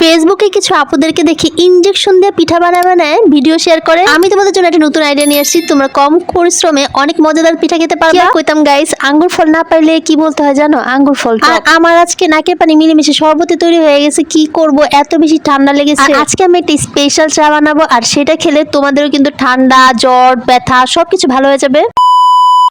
ফেসবুকে কিছু আপুদেরকে দেখি ইনজেকশন দিয়ে পিঠা বানায় বানায় ভিডিও শেয়ার করে। আমি তোমাদের জন্য একটা নতুন আইডিয়া নিয়ে আসছি। তোমরা কম পরিশ্রমে অনেক মজাদার পিঠা খেতে পারবে। কইতাম গাইস আঙ্গুর ফল না পাইলে কি বলতে হয় জানো? আঙ্গুর ফল আর আমার আজকে নাকের পানি মিলেমিশে সর্বতে তৈরি হয়ে গেছে। কি করব? এত বেশি ঠান্ডা লেগেছে। আজকে আমি একটা স্পেশাল চা বানাবো। আর সেটা খেলে তোমাদেরও কিন্তু ঠান্ডা জ্বর ব্যথা সবকিছু ভালো হয়ে যাবে।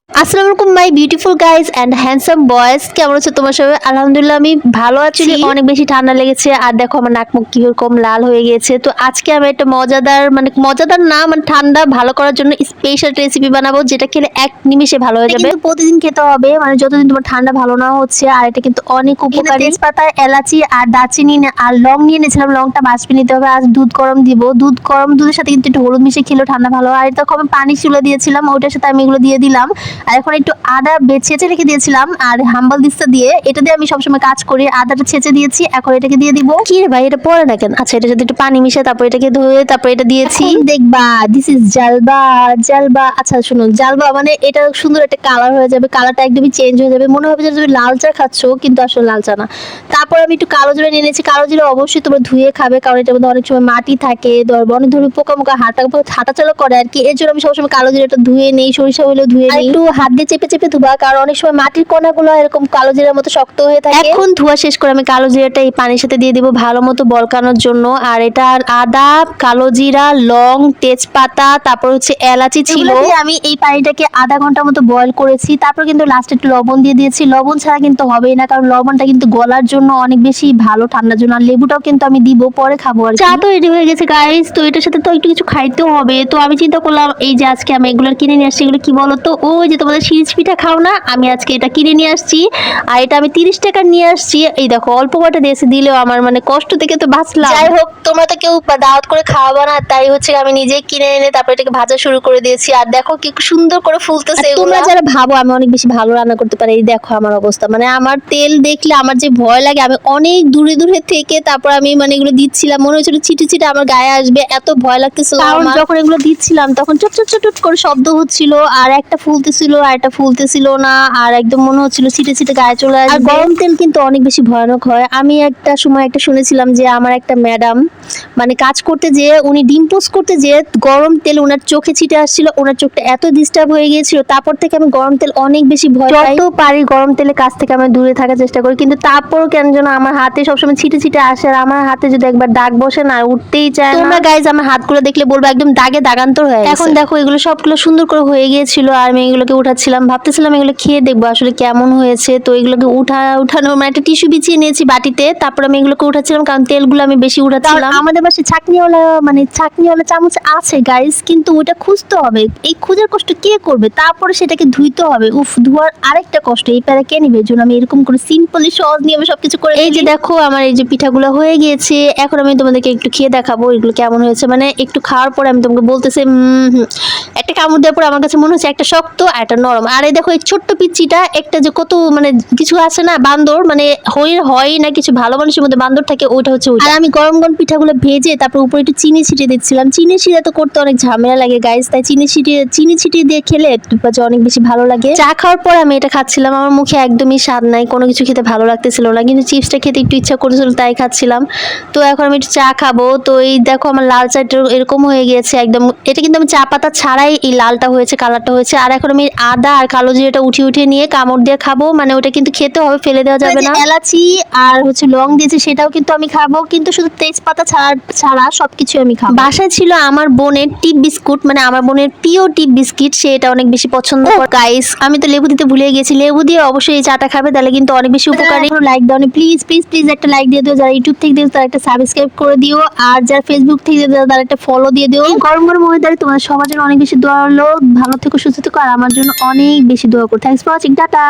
আসসালামু আলাইকুম my beautiful guys and handsome boys কেমন আছো তোমার সবাই? আলহামদুলিল্লাহ আমি ভালো আছি। অনেক বেশি ঠান্ডা লেগেছে। আর দেখো আমার নাক মুখ কীরকম লাল হয়ে গেছে তো আজকে আমি একটা মজাদার মানে মজাদার না মানে ঠান্ডা ভালো করার জন্য স্পেশাল রেসিপি বানাবো যেটা খেলে এক নিমিষে ভালো হয়ে যাবে। প্রতিদিন খেতে হবে মানে যতদিন তোমার ঠান্ডা ভালো না হচ্ছে আর এটা কিন্তু অনেক উপকারী। তেজপাতা এলাচি আর দারচিনি আর লং নিয়ে নিয়েছিলাম লংটা বাষ্পে নিতে হবে আজ দুধ গরম দিব। দুধ গরম দুধের সাথে কিন্তু একটু হলুদ মিশিয়ে খেলেও ঠান্ডা ভালো আর তখন আমি পানি চুলে দিয়েছিলাম ওইটার সাথে আমি এগুলো দিয়ে দিলাম। আর এখন একটু আদা বেছেচে রেখে দিয়েছিলাম আর হাম্বল দিস্তা দিয়ে এটা দিয়ে আমি সবসময় কাজ করি। আদাটা ছেঁচে দিয়েছি এখন এটাকে দিয়ে দিব। কি রে ভাই এটা পড়ে না কেন? আচ্ছা এটা যদি একটু পানি মিশে তারপর এটাকে ধুয়ে তারপর এটা দিয়েছি। দেখবা দিস ইজ জালবা জালবা আচ্ছা শুনো জালবা মানে এটা সুন্দর একটা কালার হয়ে যাবে কালারটা একদমই চেঞ্জ হয়ে যাবে। মনে হবে যে তুমি লাল চা খাচ্ছ কিন্তু আসলে লাল চা না। তারপর আমি একটু কালো জিরা নিয়ে নিয়েছি। কালো জিরা অবশ্যই তোমরা ধুয়ে খাবে কারণ এটার মধ্যে অনেক সময় মাটি থাকে অনেক ধরনের পোকামোকা হাঁটা হাঁটা চলা করে আর কি। এর জন্য আমি সবসময় কালো জিরাটা ধুয়ে নেই সরিষা হলেও ধুয়ে নেই। একটু হাত দিয়ে চেপে চেপে ধুবা কারণ অনেক সময় মাটির কণাগুলো এরকম কালো জিরার মতো শক্ত হয়ে থাকে। এখন ধোয়া শেষ করে আমি কালো জিরাটা এই পানির সাথে দিয়ে দিব ভালো মতো বলকানোর জন্য। আর এটা আদা কালো জিরা লং তেজপাতা তারপর হচ্ছে এলাচি ছিল। আমি এই পানিটাকে আধা ঘণ্টার মতো বয়ল করেছি। তারপর কিন্তু লাস্টে একটু লবণ দিয়ে দিয়েছি। লবণ ছাড়া কিন্তু হবেই না কারণ লবণটা কিন্তু গলার জন্য অনেক বেশি ভালো ঠান্ডার জন্য। আর লেবুটাও কিন্তু আমি দিব পরে খাব আর চা তো রেডি হয়ে গেছে গাইস তো এটার সাথে তো একটু কিছু খাইতেও হবে। তো আমি চিন্তা করলাম এই যে আজকে আমি এগুলো কিনে নিয়ে আসছি এগুলো কি বলো তো ওই যে তোমাদের সিরিজ পিঠা খাও না আমি আজকে এটা কিনে নিয়ে আসছি। আর এটা আমি তিরিশ টাকা নিয়ে আসছি। এই দেখো অল্প কটা দেশে দিলেও আমার মানে কষ্ট থেকে তো বাঁচলাম। যাই হোক তোমরা তো কেউ দাওয়াত করে খাওয়াবো না তাই হচ্ছে আমি নিজে কিনে এনে তারপর এটাকে ভাজা শুরু করে দিয়েছি। আর দেখো কি সুন্দর করে ফুলতেছে তোমরা যারা ভাবো আমি অনেক বেশি ভালো রান্না করতে পারি এই দেখো আমার অবস্থা। মানে আমার তেল দেখলে আমার যে ভয় লাগে আমি অনেক দূরে দূরে থেকে তারপর আমি মানে এগুলো দিচ্ছিলাম মনে হচ্ছিল ছিটে ছিটে আমার গায়ে আসবে এত ভয় লাগতেছিল কারণ যখন এগুলো দিচ্ছিলাম তখন চট চট চট করে শব্দ হচ্ছিল আর একটা ফুলতেছিল আর একটা ফুলতেছিল না আর একদম মনে হচ্ছিল ছিটে ছিটে গায়ে চলে আসবে। আর গরম তেল কিন্তু অনেক বেশি ভয়ানক হয়। আমি একটা সময় একটা শুনেছিলাম যে আমার একটা ম্যাডাম মানে কাজ করতে যে উনি ডিম পোস্ট করতে যে গরম তেল ওনার চোখে ছিটে আসছিল ওনার চোখটা এত ডিস্টার্ব হয়ে গিয়েছিল তারপর থেকে আমি গরম তেল অনেক বেশি ভয় পাই। যত পারি গরম তেলের কাছ থেকে আমি দূরে থাকার চেষ্টা করি কিন্তু তারপরও কেন যেন আমার হাতে সবসময় ছিটে ছিটে আসে আর আমার হাতে যদি একবার দাগ বসে না উঠতেই চায় তোমরা গাইজ আমার হাতগুলো দেখলে বলব একদম দাগে দাগান্তর হয়ে। এখন দেখো এগুলো সবগুলো সুন্দর করে হয়ে গিয়েছিল আর আমি এগুলোকে উঠাচ্ছিলাম ভাবতেছিলাম এগুলো খেয়ে দেখব আসলে কেমন হয়েছে। তো এগুলোকে উঠা উঠানো মানে একটা টিস্যু বিছিয়ে নিয়েছি বাটিতে তারপর আমি এগুলোকে উঠাচ্ছিলাম কারণ তেলগুলো আমি বেশি উঠাচ্ছিলাম। আমাদের বাসায় ছাকনিওয়ালা মানে ছাকনিওয়ালা চামচ আছে গাইস কিন্তু ওটা খুঁজতে হবে। এই খুঁজার কষ্ট কে করবে? তারপরে সেটাকে ধুইতে হবে। উফ ধোয়ার আরেকটা কষ্ট এই প্যারা কে নিবে? জন্য আমি এরকম করে সিম্পলি সহজ নিয়মে সবকিছু করে এই যে দেখো আমার এই যে পিঠাগুলো হয়ে গিয়েছে এখন আমি তোমাদেরকে একটু খেয়ে দেখাবো এগুলো কেমন হয়েছে। মানে একটু খাওয়ার পরে আমি তোমাকে বলতেছি একটা কামড় দেওয়ার পরে আমার কাছে মনে হচ্ছে একটা শক্ত আর একটা নরম। আর এই দেখো এই ছোট্ট পিচ্চিটা একটা যে কত মানে কিছু আছে না বান্দর মানে হয় হয় না কিছু ভালো মানুষের মধ্যে বান্দর থাকে ওইটা হচ্ছে আর আমি গরম গরম পিঠাগুলো ভেজে তারপর উপরে একটু চিনি ছিটিয়ে দিচ্ছিলাম। চিনি ছিটিয়ে তো করতে অনেক ঝামেলা লাগে গাইস তাই চিনি ছিটিয়ে চিনি ছিটিয়ে দিয়ে খেলে যে অনেক বেশি ভালো লাগে। চা খাওয়ার পর আমি এটা খাচ্ছিলাম আমার মুখে একদমই স্বাদ নাই কোনো কিছু খেতে ভালো লাগতেছিল না কিন্তু চিপসটা খেতে একটু ইচ্ছা করেছিল তাই খাচ্ছিলাম। তো এখন আমি একটু চা খাব তো এই দেখো আমার লাল চাটা এরকম হয়ে গিয়েছে একদম এটা কিন্তু আমি চা পাতা ছাড়াই এই লালটা হয়েছে কালারটা হয়েছে আর এখন আমি আদা আর কালো জিরাটা উঠিয়ে উঠিয়ে নিয়ে কামড় দিয়ে খাব। মানে ওটা কিন্তু খেতে হবে ফেলে দেওয়া যাবে না। এলাচি আর হচ্ছে লং দিয়েছে সেটাও কিন্তু আমি খাব কিন্তু শুধু তেজপাতা ছাড়া ছাড়া সবকিছু আমি খাব। বাসায় ছিল আমার বোনের টিপ বিস্কুট মানে আমার বোনের প্রিয় টিপ বিস্কিট সে এটা অনেক বেশি পছন্দ করে। গাইস আমি তো লেবু দিতে ভুলে গেছি। লেবু দিয়ে অবশ্যই এই চাটা খাবে তাহলে কিন্তু অনেক বেশি উপকারী। লাইক দাও প্লিজ প্লিজ প্লিজ একটা লাইক দিয়ে দিও যারা ইউটিউব থেকে দিও তারা একটা সাবস্ক্রাইব করে দিও আর যারা ফেসবুক থেকে দিও তারা একটা ফলো দিয়ে দিও। গরম গরম ওয়েদারে তোমার সবার জন্য অনেক বেশি দোয়া হলো ভালো থেকো সুস্থ থেকো আর আমার জন্য অনেক বেশি দোয়া করো। Thanks for watching tata!